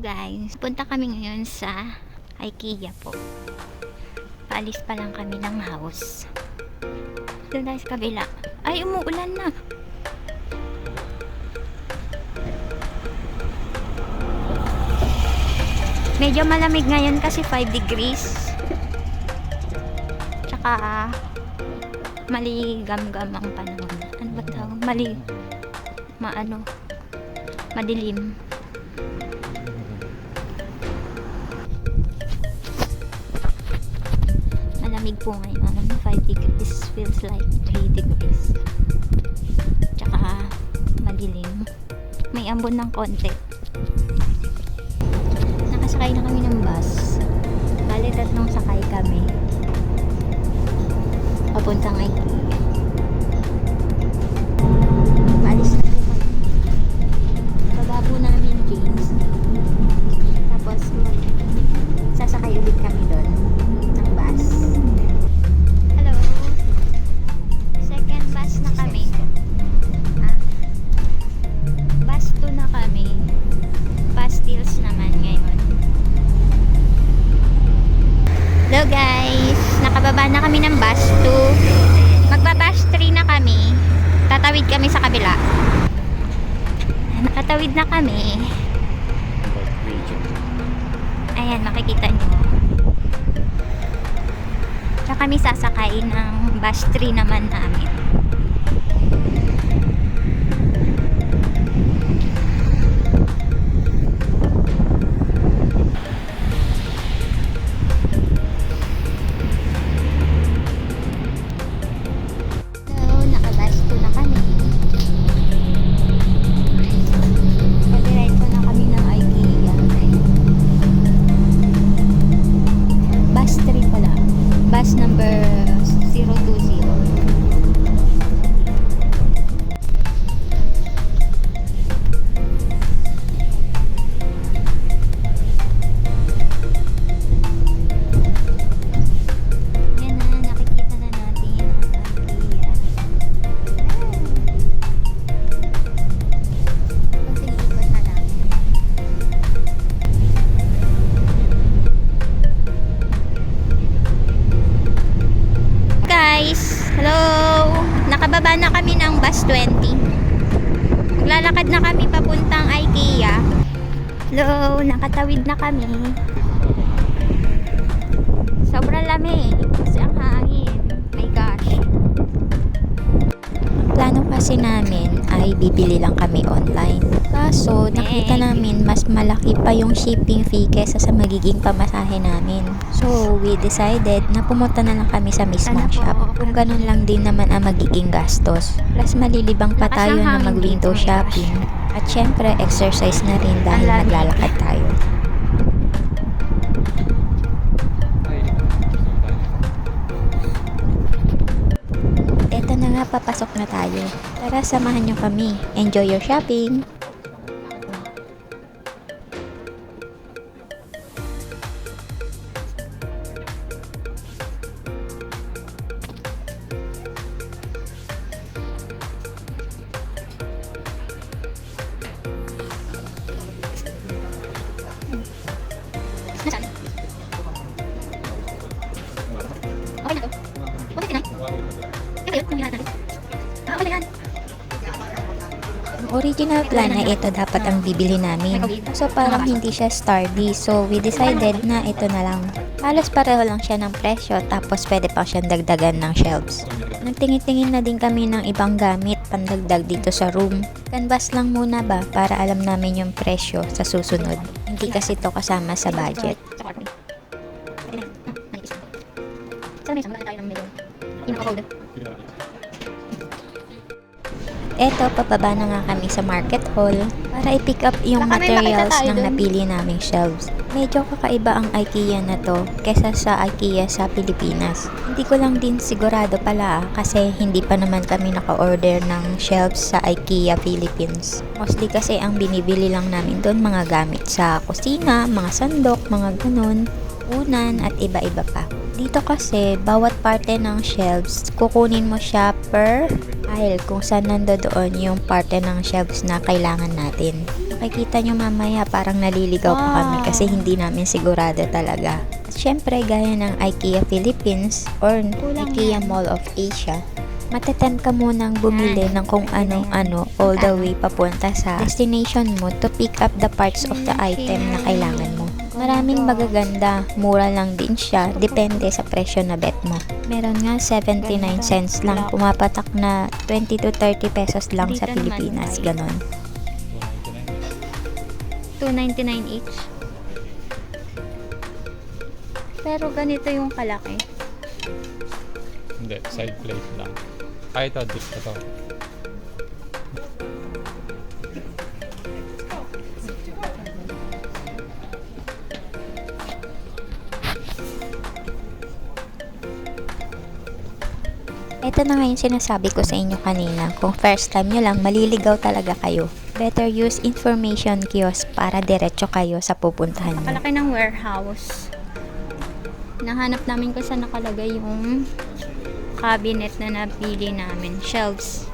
guys, punta kami ngayon sa IKEA po. Paalis pa lang kami ng house. Doon tayo sa kabila. Ay, umuulan na. Medyo malamig ngayon kasi 5 degrees. Tsaka maligam-gam ang panahon. Ano ba tawag? Mali... Maano? Madilim. Malamig po ngayon. 5 degrees feels like 3 degrees. Tsaka madilim. May ambon ng konti. Nakasakay na kami ng bus. Bali tatlong sakay kami. Papuntang IKEA. Hello guys! Nakababa na kami ng bus 2. Magba-bus 3 na kami. Tatawid kami sa kabila. Nakatawid na kami. Ayan, makikita nyo. Tsaka kami sasakay ng bus 3 naman namin. Na kami papuntang IKEA. Hello, nakatawid na kami. Sobrang lamig kasi ang hangin. Plano kasi namin ay bibili lang kami online. Kaso nakita namin mas malaki pa yung shipping fee kesa sa magiging pamasahe namin. So we decided na pumunta na lang kami sa mismong shop. Kung ganun lang din naman ang magiging gastos. Plus malilibang pa tayo na mag-window shopping. At syempre exercise na rin dahil naglalakad tayo. Na papasok na tayo. Tara, samahan nyo kami. Enjoy your shopping! Original plan na ito dapat ang bibili namin. So parang hindi siya Starby. So we decided na ito na lang. Halos pareho lang siya ng presyo tapos pwede pa siyang dagdagan ng shelves. Nagtingin-tingin na din kami ng ibang gamit pandagdag dito sa room. Canvas lang muna ba para alam namin yung presyo sa susunod. Hindi kasi to kasama sa budget. Ah. Sana may isang tayo ng medyo pinaka-cold. Eto, papaba na nga kami sa market hall para i-pick up yung makita materials ng dun. napili naming shelves. Medyo kakaiba ang IKEA na to kesa sa IKEA sa Pilipinas. Hindi ko lang din sigurado pala ah, kasi hindi pa naman kami naka-order ng shelves sa IKEA Philippines. Mostly kasi ang binibili lang namin doon mga gamit sa kusina, mga sandok, mga ganun, unan at iba-iba pa. Dito kasi, bawat parte ng shelves, kukunin mo siya per aisle kung saan nando doon yung parte ng shelves na kailangan natin. Makikita nyo mamaya parang naliligaw pa kami Wow. kasi hindi namin sigurado talaga. At syempre, gaya ng IKEA Philippines or IKEA. Mall of Asia, matetempt ka munang bumili ng kung anong-ano all the way papunta sa destination mo to pick up the parts of the item na kailangan mo. Maraming magaganda, mura lang din siya, depende sa presyo na bet mo. Meron nga 79 Ganda. cents lang, pumapatak na 20 to 30 pesos lang sa Pilipinas, ay. ganon. 299 each. Pero ganito yung kalaki. Hindi, side plate lang. Ah, ito, dip ito. Ito na nga yung sinasabi ko sa inyo kanina. Kung first time nyo lang, maliligaw talaga kayo. Better use information kiosk para diretso kayo sa pupuntahan nyo. Kalaki ng warehouse. Nahanap namin kung saan nakalagay yung cabinet na napili namin. Shelves.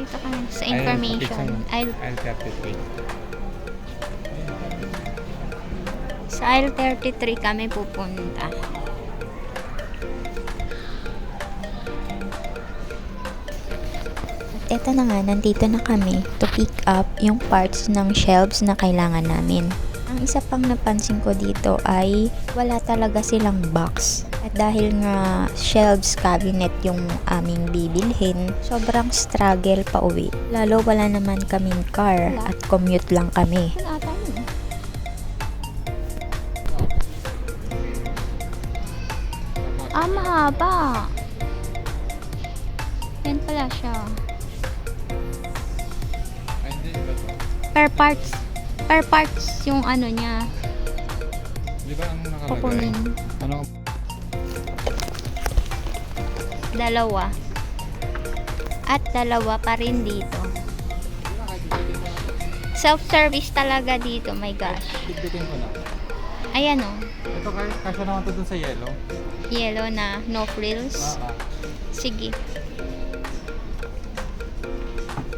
Dito kami sa information. Aisle, I'll tap it wait. sa aisle 33 kami pupunta. Eto na nga, nandito na kami to pick up yung parts ng shelves na kailangan namin. Ang isa pang napansin ko dito ay wala talaga silang box. At dahil nga shelves cabinet yung aming bibilhin, sobrang struggle pa uwi. Lalo wala naman kaming car at commute lang kami. Ah, mahaba. Yan pala siya. Per parts. Per parts yung ano niya. Di ba ang nakalagay? Kukunin. Ano? Dalawa. At dalawa pa rin dito. Self-service talaga dito, my gosh. Tigpitin ko na. Ayan o, Ito, ka- kasya naman to dun sa yellow. yellow na no frills. Ah, ah. Sige.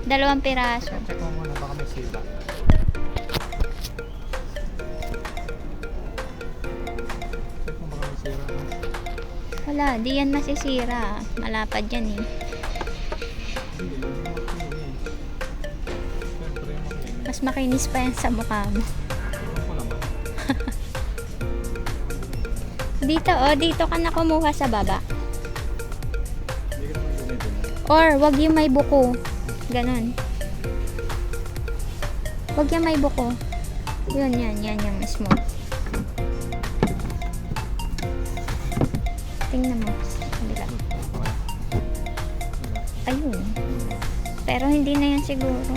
Dalawang piraso. Wala, di yan masisira. Malapad yan eh. Mas makinis pa yan sa mukha mo. Dito, oh, dito ka na kumuha sa baba. Or, wag yung may buko. Ganon. Wag yung may buko. Yun, yan, yan yung small. Tingnan mo. kabila. Ayun. Pero hindi na yan siguro.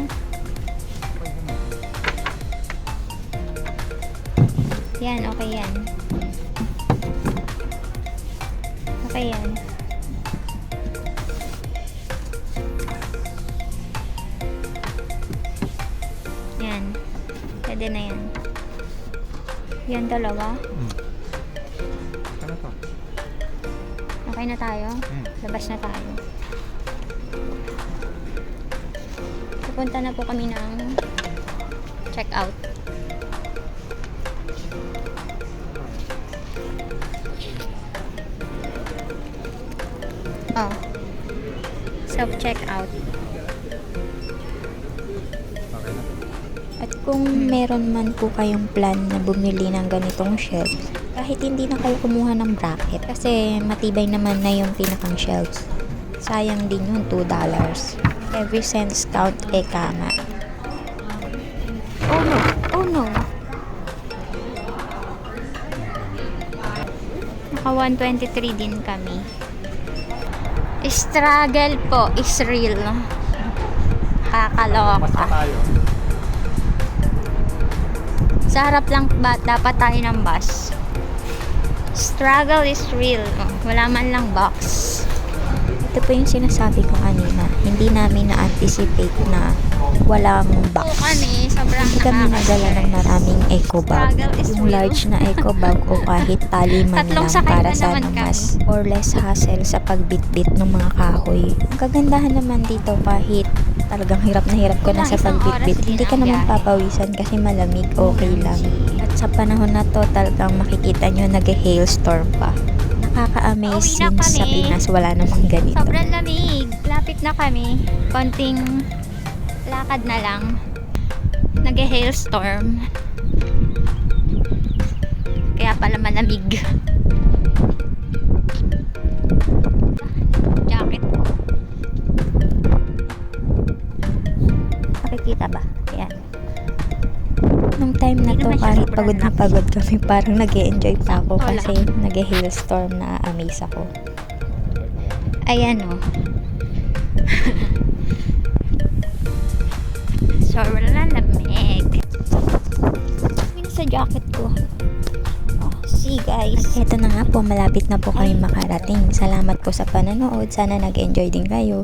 Yan, okay yan. Okay yan. Yan. Pwede na yan. Yan dalawa. Hmm. Ano to? Okay na tayo. Hmm. Labas na tayo. Pupunta na po kami ng check out. Oh. Self-check out. Okay na. At kung meron man po kayong plan na bumili ng ganitong shelves, kahit hindi na kayo kumuha ng bracket, kasi matibay naman na yung pinakang shelves. Sayang din yung $2. Every cents count eka nga. Oh no! Oh no! Naka 123 din kami. Struggle po is real. Kakaloka. Sa harap lang ba dapat tayo ng bus? Struggle is real. Wala man lang box. Ito po yung sinasabi ko kanina. Hindi namin na-anticipate na walang box. Oo kami, sobrang Hindi kami nadala ng maraming eco bag. Yung real. large na eco bag o kahit tali man lang para sa kami. mas or less hassle sa pagbitbit ng mga kahoy. Ang kagandahan naman dito kahit Talagang hirap na hirap ko na sa pagbitbit. Hindi ka naman papawisan kasi malamig, okay lang. At sa panahon na to, talagang makikita nyo nag-hailstorm pa. Nakaka-amaze Pauwi na since sa. Pinas wala namang ganito. Sobrang lamig. Lapit na kami. Konting lakad na lang. Nag-hailstorm. Kaya pala malamig. Pagod na pagod kami, parang nag enjoy pa ako kasi nag-hailstorm na amaze ako. Ayan o. Sobrang lamig. Sa jacket ko. Oh, see guys. Ito na nga po, malapit na po kami makarating. Salamat po sa panonood. Sana nag-enjoy din kayo.